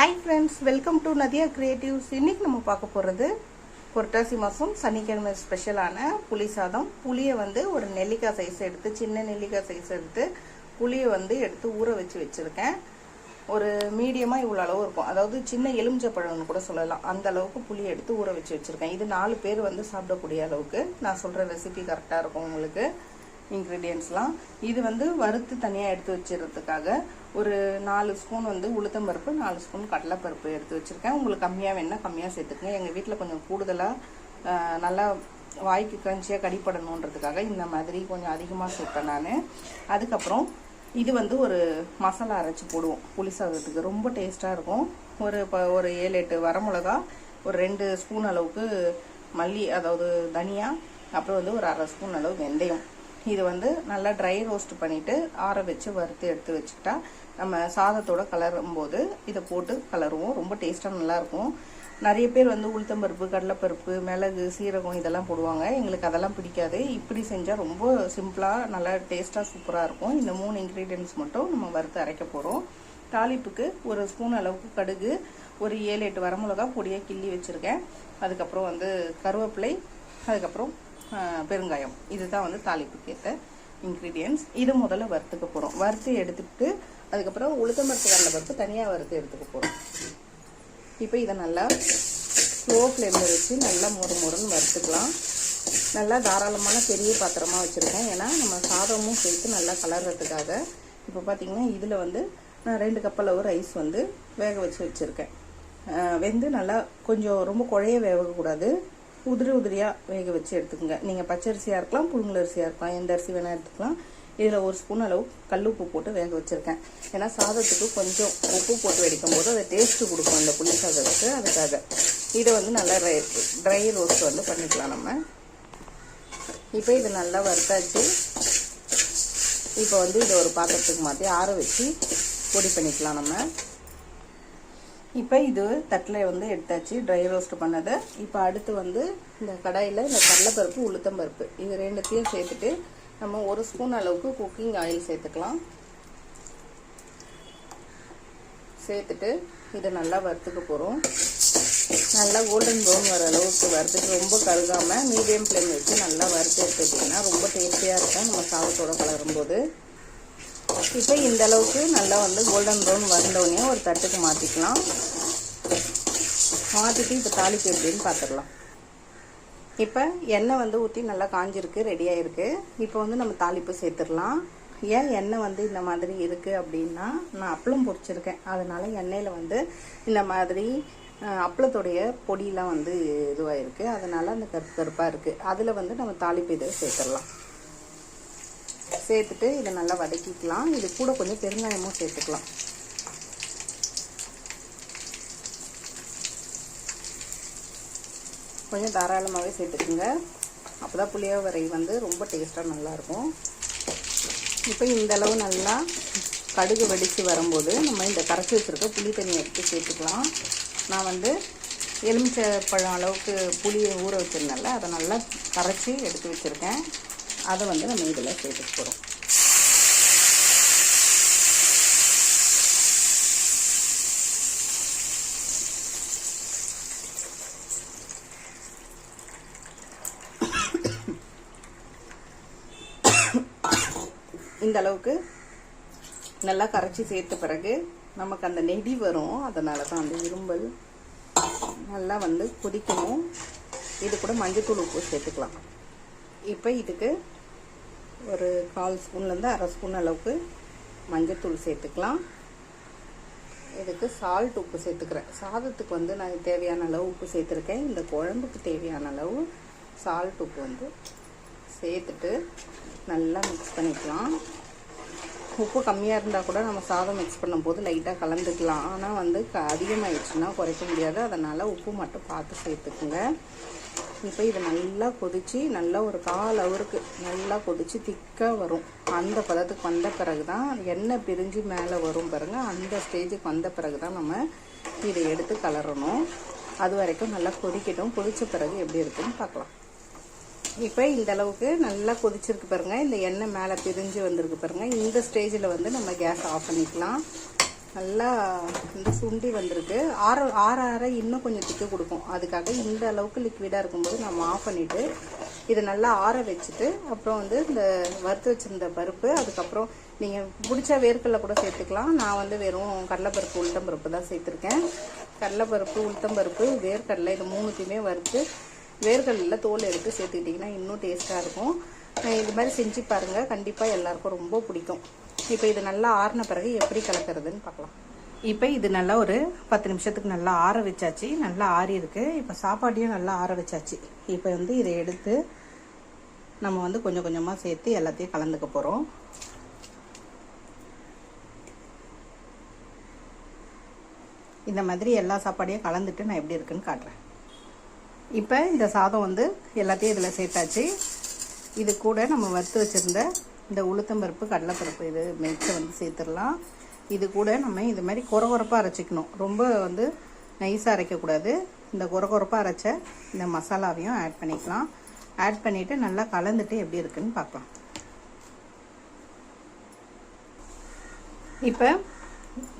Hi friends welcome to Nadiya creatives இன்றைக்கி நம்ம பார்க்க போகிறது புரட்டாசி மாதம் சனிக்கிழமை ஸ்பெஷலான புளி சாதம். புளியை வந்து ஒரு நெல்லிக்காய் சைஸ் எடுத்து சின்ன நெல்லிக்காய் சைஸ் எடுத்து புளியை வந்து எடுத்து ஊற வச்சு வச்சுருக்கேன். ஒரு மீடியமாக இவ்வளோ அளவு இருக்கும். அதாவது சின்ன எலுமிச்சப்பழம்னு கூட சொல்லலாம். அந்த அளவுக்கு புளி எடுத்து ஊற வச்சு வச்சுருக்கேன். இது நாலு பேர் வந்து சாப்பிடக்கூடிய அளவுக்கு நான் சொல்கிற ரெசிபி கரெக்டாக இருக்கும் உங்களுக்கு. இன்க்ரீடியன்ட்ஸ்லாம் இது வந்து வறுத்து தனியாக எடுத்து வச்சிடறதுக்காக ஒரு நாலு ஸ்பூன் வந்து உளுத்தம் பருப்பு நாலு ஸ்பூன் கடலைப்பருப்பு எடுத்து வச்சுருக்கேன். உங்களுக்கு கம்மியாக வேணால் கம்மியாக சேர்த்துக்கங்க. எங்கள் வீட்டில் கொஞ்சம் கூடுதலாக நல்லா வாய்க்கு கிரன்ச்சியாக கடிப்படணுன்றதுக்காக இந்த மாதிரி கொஞ்சம் அதிகமாக சேர்ப்பேன் நான். அதுக்கப்புறம் இது வந்து ஒரு மசாலா அரைச்சி போடுவோம் புளி சாதத்துக்கு. ரொம்ப டேஸ்ட்டாக இருக்கும். ஒரு இப்போ ஒரு ஏழு எட்டு வரமிளகா ஒரு ரெண்டு ஸ்பூன் அளவுக்கு மல்லி அதாவது தனியா அப்புறம் வந்து ஒரு அரை ஸ்பூன் அளவு வெந்தயம். இது வந்து நல்லா ட்ரை ரோஸ்ட் பண்ணிவிட்டு ஆற வச்சு வறுத்து எடுத்து வச்சுக்கிட்டா நம்ம சாதத்தோட கலரும் போது இதை போட்டு கலருவோம். ரொம்ப டேஸ்ட்டாக நல்லாயிருக்கும். நிறைய பேர் வந்து உளுத்தம்பருப்பு கடலைப்பருப்பு மிளகு சீரகம் இதெல்லாம் போடுவாங்க. எங்களுக்கு அதெல்லாம் பிடிக்காது. இப்படி செஞ்சால் ரொம்ப சிம்பிளாக நல்லா டேஸ்ட்டாக சூப்பராக இருக்கும். இந்த மூணு இன்க்ரீடியன்ஸ் மட்டும் நம்ம வறுத்து அரைக்க போகிறோம் தாளிப்புக்கு ஒரு ஸ்பூன் அளவுக்கு கடுகு ஒரு ஏழு எட்டு வரமிளகா பொடியாக கிள்ளி வச்சுருக்கேன். அதுக்கப்புறம் வந்து கருவேப்பிலை அதுக்கப்புறம் பெருங்காயம். இதுதான் வந்து தாளிப்புக்கு ஏற்ற இன்க்ரீடியன்ஸ் இது முதல்ல வறுத்துக்க போகிறோம் வறுத்து எடுத்துக்கிட்டு அதுக்கப்புறம் உளுத்தம்பருப்பு கடலைப்பருப்பு தனியாக வறுத்து எடுத்துக்க போகிறோம் இப்போ இதை நல்லா ஸ்லோ ஃப்ளேமில் வச்சு நல்லா மொறு மொறுன்னு வறுத்துக்கலாம். நல்லா தாராளமான பெரிய பாத்திரமாக வச்சுருக்கேன். ஏன்னா நம்ம சாதமும் சேர்த்து நல்லா கலர்றதுக்காக இப்போ பார்த்தீங்கன்னா இதில் வந்து நான் ரெண்டு கப் அளவு ரைஸ் வந்து வேக வச்சு வச்சுருக்கேன். வெந்து நல்லா கொஞ்சம் ரொம்ப குழைய வேகக்கூடாது. உதிரி உதிரியாக வேக வச்சு எடுத்துக்கோங்க. நீங்கள் பச்சரிசியாக இருக்கலாம் புழுங்கலரிசியாக இருக்கலாம் எந்த அரிசி வேணால் எடுத்துக்கலாம். இதில் ஒரு ஸ்பூன் அளவு கல் உப்பு போட்டு வேக வச்சுருக்கேன். ஏன்னா சாதத்துக்கு கொஞ்சம் உப்பு போட்டு வெடிக்கும் போது அதை டேஸ்ட்டு கொடுக்கும் அந்த புளி சாதத்துக்கு அதுக்காக. இதை வந்து நல்லா ட்ரை ட்ரை ரோஸ்ட் வந்து பண்ணிக்கலாம் நம்ம. இப்போ இது நல்லா வறுத்தாச்சு. இப்போ வந்து இதை ஒரு பாத்திரத்துக்கு மாற்றி ஆற வச்சு பொடி பண்ணிக்கலாம் நம்ம. இப்போ இது தட்டில் வந்து எடுத்தாச்சு ட்ரை ரோஸ்ட் பண்ணதை. இப்போ அடுத்து வந்து இந்த கடாயில் இந்த கடலைப்பருப்பு உளுத்தம்பருப்பு இது ரெண்டுத்தையும் சேர்த்துட்டு நம்ம ஒரு ஸ்பூன் அளவுக்கு குக்கிங் ஆயில் சேர்த்துக்கலாம். சேர்த்துட்டு இதை நல்லா வறுத்துக்க போகிறோம் நல்லா கோல்டன் ப்ரௌன் வர அளவுக்கு வறுத்துட்டு ரொம்ப கருகாமல் மீடியம் ஃப்ளேம் வச்சு நல்லா வறுத்து எடுத்துக்கிட்டிங்கன்னா ரொம்ப டேஸ்டியாக இருக்கும். நம்ம சாதத்தோடு கலரும்போது இப்போ இந்த அளவுக்கு நல்லா வந்து கோல்டன் ப்ரௌன் வந்தோடனே ஒரு தட்டுக்கு மாற்றிக்கலாம் மாற்றிட்டு இப்போ தாளிப்பு எப்படின்னு பார்த்துடலாம். இப்போ எண்ணெய் வந்து ஊற்றி நல்லா காஞ்சிருக்கு ரெடியாக இருக்குது இப்போ வந்து நம்ம தாளிப்பு சேர்த்துடலாம். ஏன் எண்ணெய் வந்து இந்த மாதிரி இருக்குது அப்படின்னா நான் அப்பளம் பொரிச்சிருக்கேன். அதனால் எண்ணெயில் வந்து இந்த மாதிரி அப்பளத்துடைய பொடியெலாம் வந்து இதுவாக இருக்குது அதனால் அந்த கருப்பு கருப்பாக இருக்குது அதில் வந்து நம்ம தாளிப்பு இதை சேர்த்துடலாம். சேர்த்துட்டு இதை நல்லா வதக்கிக்கலாம். இது கூட கொஞ்சம் பெருங்காயமும் சேர்த்துக்கலாம். கொஞ்சம் தாராளமாகவே சேர்த்துக்குங்க. அப்போ தான் புளியோவரை வந்து ரொம்ப டேஸ்ட்டாக நல்லாயிருக்கும். இப்போ இந்தளவு நல்லா கடுகு வெடித்து வரும்போது நம்ம இந்த கரைச்சி வச்சுருக்க புளி தண்ணியை எடுத்து சேர்த்துக்கலாம். நான் வந்து எலுமிச்சை பழம் அளவுக்கு புளியை ஊற வச்சுருந்தேன்ல அதை நல்லா கரைச்சி எடுத்து வச்சுருக்கேன். அதை வந்து நம்ம இதில் சேர்த்துக்க போகிறோம். இந்த அளவுக்கு நல்லா கரைச்சி சேர்த்த பிறகு நமக்கு அந்த நெடி வரும். அதனால தான் அந்த இரும்பல் நல்லா வந்து கொதிக்கணும். இது கூட மஞ்சள் தூள் உப்பு சேர்த்துக்கலாம். இப்போ இதுக்கு ஒரு கால் ஸ்பூன்லேருந்து அரை ஸ்பூன் அளவுக்கு மஞ்சத்தூள் சேர்த்துக்கலாம். இதுக்கு சால்ட் உப்பு சேர்த்துக்கிறேன். சாதத்துக்கு வந்து நான் தேவையான அளவு உப்பு சேர்த்துருக்கேன். இந்த குழம்புக்கு தேவையான அளவு சால்ட் உப்பு வந்து சேர்த்துட்டு நல்லா மிக்ஸ் பண்ணிக்கலாம். உப்பு கம்மியாக இருந்தால் கூட நம்ம சாதம் மிக்ஸ் பண்ணும்போது லைட்டாக கலந்துக்கலாம். ஆனால் வந்து க அதிகமாகிடுச்சுன்னா குறைக்க முடியாது. அதனால் உப்பு மட்டும் பார்த்து சேர்த்துக்குங்க. இப்போ இது நல்லா கொதித்து நல்லா ஒரு கால் அவருக்கு நல்லா கொதித்து திக்காக வரும். அந்த பதத்துக்கு வந்த பிறகு தான் எண்ணெய் பிரிஞ்சு மேலே வரும் பாருங்கள் அந்த ஸ்டேஜுக்கு வந்த பிறகு தான் நம்ம இதை எடுத்து கலரணும். அது வரைக்கும் நல்லா கொதிக்கட்டும். கொதித்த பிறகு எப்படி இருக்குன்னு பார்க்கலாம். இப்போ இந்த அளவுக்கு நல்லா கொதிச்சிருக்கு பாருங்கள் இந்த எண்ணெய் மேலே பிரிஞ்சு வந்திருக்கு பாருங்கள் இந்த ஸ்டேஜில் வந்து நம்ம கேஸ் ஆஃப் பண்ணிக்கலாம். நல்லா இந்த சுண்டி வந்திருக்கு. ஆற ஆற ஆற இன்னும் கொஞ்சம் திக்கு கொடுக்கும். அதுக்காக இந்த அளவுக்கு லிக்விடாக இருக்கும்போது நம்ம ஆஃப் பண்ணிவிட்டு இதை நல்லா ஆற வச்சுட்டு அப்புறம் வந்து இந்த வறுத்து வச்சுருந்த பருப்பு அதுக்கப்புறம் நீங்கள் பிடிச்ச வேர்க்கடலை கூட சேர்த்துக்கலாம். நான் வந்து வெறும் கடலைப்பருப்பு உளுத்தம்பருப்பு தான் சேர்த்துருக்கேன். கடலைப்பருப்பு உளுத்தம்பருப்பு வேர்க்கடலை இது மூணுத்தையுமே வறுத்து வேர்க்கடலில் தோல் எடுத்து சேர்த்துக்கிட்டிங்கன்னா இன்னும் டேஸ்ட்டாக இருக்கும். இது மாதிரி செஞ்சு பாருங்கள் கண்டிப்பாக எல்லாருக்கும் ரொம்ப பிடிக்கும். இப்போ இது நல்லா ஆறின பிறகு எப்படி கலக்கிறதுன்னு பார்க்கலாம். இப்போ இது நல்லா ஒரு பத்து நிமிஷத்துக்கு நல்லா ஆற வச்சாச்சு. நல்லா ஆறி இருக்கு. இப்போ சாப்பாட்டையும் நல்லா ஆற வச்சாச்சு. இப்போ வந்து இதை எடுத்து நம்ம வந்து கொஞ்சம் கொஞ்சமாக சேர்த்து எல்லாத்தையும் கலந்துக்க போகிறோம் இந்த மாதிரி எல்லா சாப்பாடையும் கலந்துட்டு நான் எப்படி இருக்குன்னு காட்டுறேன். இப்போ இந்த சாதம் வந்து எல்லாத்தையும் இதில் சேர்த்தாச்சு. இது கூட நம்ம வறுத்து வச்சுருந்த இந்த உளுத்தம்பருப்பு கடலைப்பருப்பு இது மிக்ஸை வந்து சேர்த்துடலாம். இது கூட நம்ம இது மாதிரி குறகுறப்பாக அரைச்சிக்கணும். ரொம்ப வந்து நைஸாக அரைக்கக்கூடாது. இந்த குறகுறப்பாக அரைச்ச இந்த மசாலாவையும் ஆட் பண்ணிக்கலாம். ஆட் பண்ணிவிட்டு நல்லா கலந்துட்டு எப்படி இருக்குன்னு பார்க்கலாம். இப்போ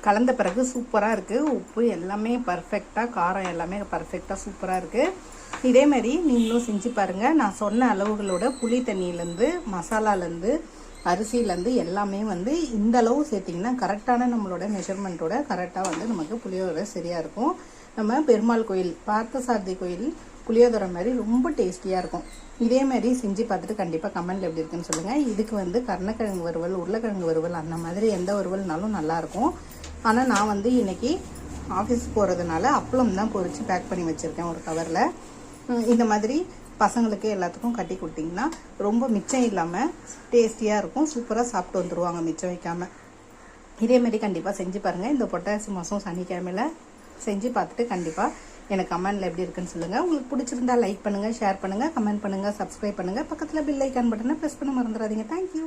கலந்த பிறகு சூப்பராக இருக்குது உப்பு எல்லாமே பர்ஃபெக்டாக காரம் எல்லாமே பர்ஃபெக்டாக சூப்பராக இருக்குது இதே மாதிரி நீங்களும் செஞ்சு பாருங்கள் நான் சொன்ன அளவுகளோட புளி தண்ணியிலேருந்து மசாலாலேருந்து அரிசியிலேருந்து எல்லாமே வந்து இந்த அளவு சேர்த்திங்கன்னா கரெக்டான நம்மளோட மெஷர்மெண்ட்டோட கரெக்டாக வந்து நமக்கு புளியோதரை சரியாக இருக்கும். நம்ம பெருமாள் கோயில் பார்த்தசாரதி கோயில் புளியோதரை மாதிரி ரொம்ப டேஸ்டியாக இருக்கும். இதே மாதிரி செஞ்சு பார்த்துட்டு கண்டிப்பாக கமெண்டில் எப்படி இருக்குன்னு சொல்லுங்கள் இதுக்கு வந்து கருணக்கிழங்கு வறுவல் உருளைக்கிழங்கு வறுவல் அந்த மாதிரி எந்த வறுவல்னாலும் நல்லாயிருக்கும் ஆனால் நான் வந்து இன்றைக்கி ஆஃபீஸ் போகிறதுனால அப்பளம் தான் பொறிச்சு பேக் பண்ணி வச்சுருக்கேன் ஒரு கவரில் இந்த மாதிரி பசங்களுக்கு எல்லாத்துக்கும் கட்டி கொடுத்தீங்கன்னா ரொம்ப மிச்சம் இல்லாமல் டேஸ்டியாக இருக்கும். சூப்பராக சாப்பிட்டு வந்துடுவாங்க மிச்சம் வைக்காமல் இதேமாரி கண்டிப்பாக செஞ்சு பாருங்கள் இந்த பொட்டாசி மாதம் சனிக்கிழமையில செஞ்சு பார்த்துட்டு கண்டிப்பாக எனக்கு கமெண்டில் எப்படி இருக்குன்னு சொல்லுங்கள் உங்களுக்கு பிடிச்சிருந்தா லைக் பண்ணுங்கள் ஷேர் பண்ணுங்கள் கமெண்ட் பண்ணுங்கள் சப்ஸ்கிரைப் பண்ணுங்கள் பக்கத்தில் பில் ஐக்கான் பட்டனை ப்ரெஸ் பண்ண மறந்துடாதீங்க. தேங்க்யூ